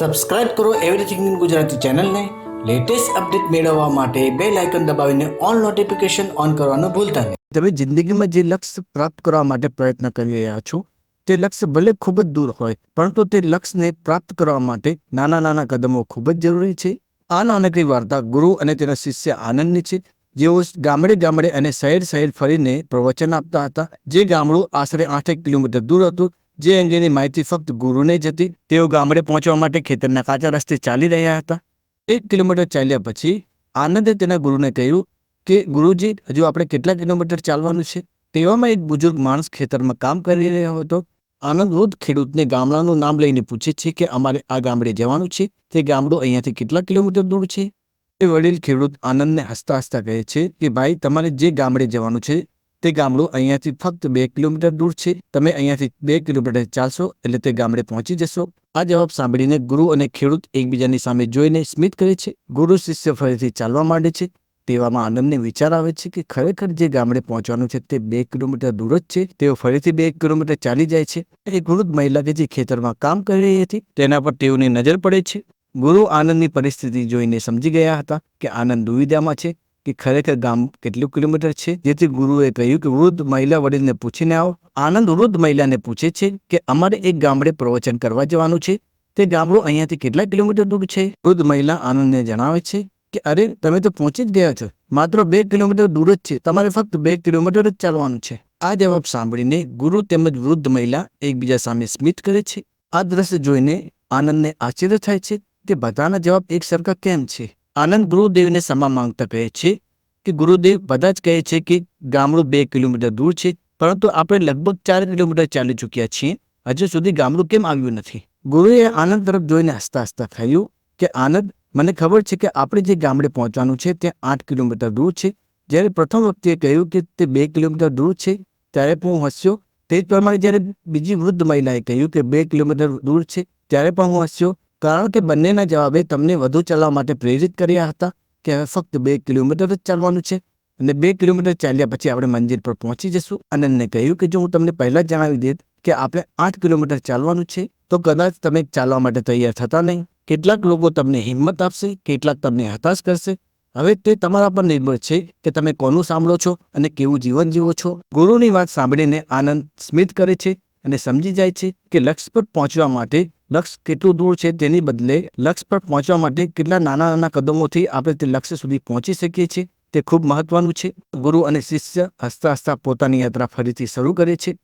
Subscribe કરો everything in Gujarati ચેનલને. Latest update મેળવવા માટે બે લાઇકન દબાવીને ઓલ નોટિફિકેશન ઓન કરવાનું ભૂલતા નહીં. તમે જિંદગીમાં જે લક્ષ્ય પ્રાપ્ત કરવા માટે પ્રયત્ન કરી રહ્યા છો, તે લક્ષ્ય ભલે ખૂબ જ દૂર હોય, પરંતુ તે લક્ષ્યને પ્રાપ્ત કરવા માટે નાના નાના કદમો ખૂબ જ જરૂરી છે. આ નાનકડી વાર્તા ગુરુ અને તેના શિષ્ય આનંદની છે. જેઓ ગામડે ગામડે અને શહેર શહેર ફરીને પ્રવચન આપતા હતા. જે ગામડું આશરે આઠેક કિલોમીટર દૂર હતું જે અંગેની માહિતી ફક્ત ગુરુને જ હતી, તેઓ ગામડે પહોંચવા માટે ખેતરના કાચા રસ્તે ચાલી રહ્યા હતા. એક કિલોમીટર ચાલ્યા પછી આનંદે તેના ગુરુને કહ્યું કે, ગુરુજી, હજુ આપણે કેટલા કિલોમીટર ચાલવાનું છે? તેવામાં એક બુજુર્ગ માણસ ખેતરમાં કામ કરી રહ્યો હતો. આનંદ રોજ ખેડૂતને ગામડાનું નામ લઈને પૂછે છે કે, અમારે આ ગામડે જવાનું છે? તે ગામડું અહીંયાથી કેટલા કિલોમીટર દૂર છે? એ વડીલ ખેડૂત આનંદને હસતા હસતા કહે છે કે, ભાઈ, તમારે જે ગામડે જવાનું છે તે ગામડું અહીંયાથી ફક્ત બે કિલોમીટર દૂર છે. તમે અહીંયાથી બે કિલોમીટર ચાલશો એટલે તે ગામડે પહોંચી જશો. આ જવાબ સાંભળીને ગુરુ અને ખેડૂત એકબીજાની સામે જોઈને સ્મિત કરે છે. ગુરુ શિષ્ય ફરીથી ચાલવા માંડે છે. તેવામાં આનંદને વિચાર આવે છે કે ખરેખર જે ગામડે પહોંચવાનું છે તે બે કિલોમીટર દૂર જ છે. તેઓ ફરીથી બે કિલોમીટર ચાલી જાય છે. એ વૃદ્ધ મહિલા કે જે ખેતરમાં કામ કરી રહી હતી તેના પર તેઓની નજર પડે છે. ગુરુ આનંદની પરિસ્થિતિ જોઈને સમજી ગયા હતા કે આનંદ દુવિધામાં છે. કે ખરેખર ગામ કેટલું કિલોમીટર છે? જેથી ગુરુએ કહ્યું કે વૃદ્ધ મહિલા વડીલને પૂછીને આવો. આનંદ વૃદ્ધ મહિલાને પૂછે છે કે અમારે એક ગામડે પ્રવચન કરવા જવાનું છે. તે ગામડું અહીંયાથી કેટલા કિલોમીટર દૂર છે? વૃદ્ધ મહિલા આનંદને જણાવે છે કે, અરે, તમે તો પહોંચી જ ગયા છો. માત્ર બે કિલોમીટર દૂર જ છે. તમારે ફક્ત બે કિલોમીટર જ ચાલવાનું છે. આ જવાબ સાંભળીને ગુરુ તેમજ વૃદ્ધ મહિલા એકબીજા સામે સ્મિત કરે છે. આ દ્રશ્ય જોઈને આનંદને આશ્ચર્ય થાય છે તે બધાના જવાબ એક સરખા કેમ છે? આનંદ ગુરુદેવને ક્ષમા માંગતા કહે છે કે ગુરુદેવ બધા જ કહે છે કે ગામડું બે કિલોમીટર દૂર છે, પરંતુ આપણે લગભગ ચાર કિલોમીટર ચાલી ચૂક્યા છીએ. હજુ સુધી ગામડું કેમ આવ્યું નથી? ગુરુએ આનંદ તરફ જોઈને હસતા હસતા કહ્યું કે, આનંદ, મને ખબર છે કે આપણે જે ગામડે પહોંચવાનું છે તે આઠ કિલોમીટર દૂર છે. જ્યારે પ્રથમ વખતે કહ્યું કે તે બે કિલોમીટર દૂર છે, ત્યારે પણ હું હસ્યો. તે જ પ્રમાણે જ્યારે બીજી વૃદ્ધ મહિલાએ કહ્યું કે બે કિલોમીટર દૂર છે, ત્યારે પણ હું હસ્યો. કારણ કે બંનેના જવાબે તમને વધુ ચાલવા માટે પ્રેરિત કર્યા હતા કે હવે ફક્ત બે કિલોમીટર જ ચાલવાનું છે. અને બે કિલોમીટર ચાલ્યા પછી આપણે મંદિર પર પહોંચી જશું. આનંદને કહ્યું કે જો હું તમને પહેલાં જણાવી દેત કે આપણે આઠ કિલોમીટર ચાલવાનું છે, તો કદાચ તમે ચાલવા માટે તૈયાર થતા નહીં. કેટલાક લોકો તમને હિંમત આપશે, કેટલાક તમને હતાશ કરશે. હવે તે તમારા પર નિર્ભર છે કે તમે કોનું સાંભળો છો અને કેવું જીવન જીવો છો. ગુરુની વાત સાંભળીને આનંદ સ્મિત કરે છે અને સમજી જાય છે કે લક્ષ્ય પર પહોંચવા માટે લક્ષ્ય કેટલું દૂર છે તેની બદલે લક્ષ્ય પર પહોંચવા માટે કેટલા નાના નાના કદમોથી આપણે તે લક્ષ્ય સુધી પહોંચી શકીએ છીએ? તે ખૂબ મહત્વનું છે. ગુરુ અને શિષ્ય હસતા હસતા પોતાની યાત્રા ફરીથી શરૂ કરે છે.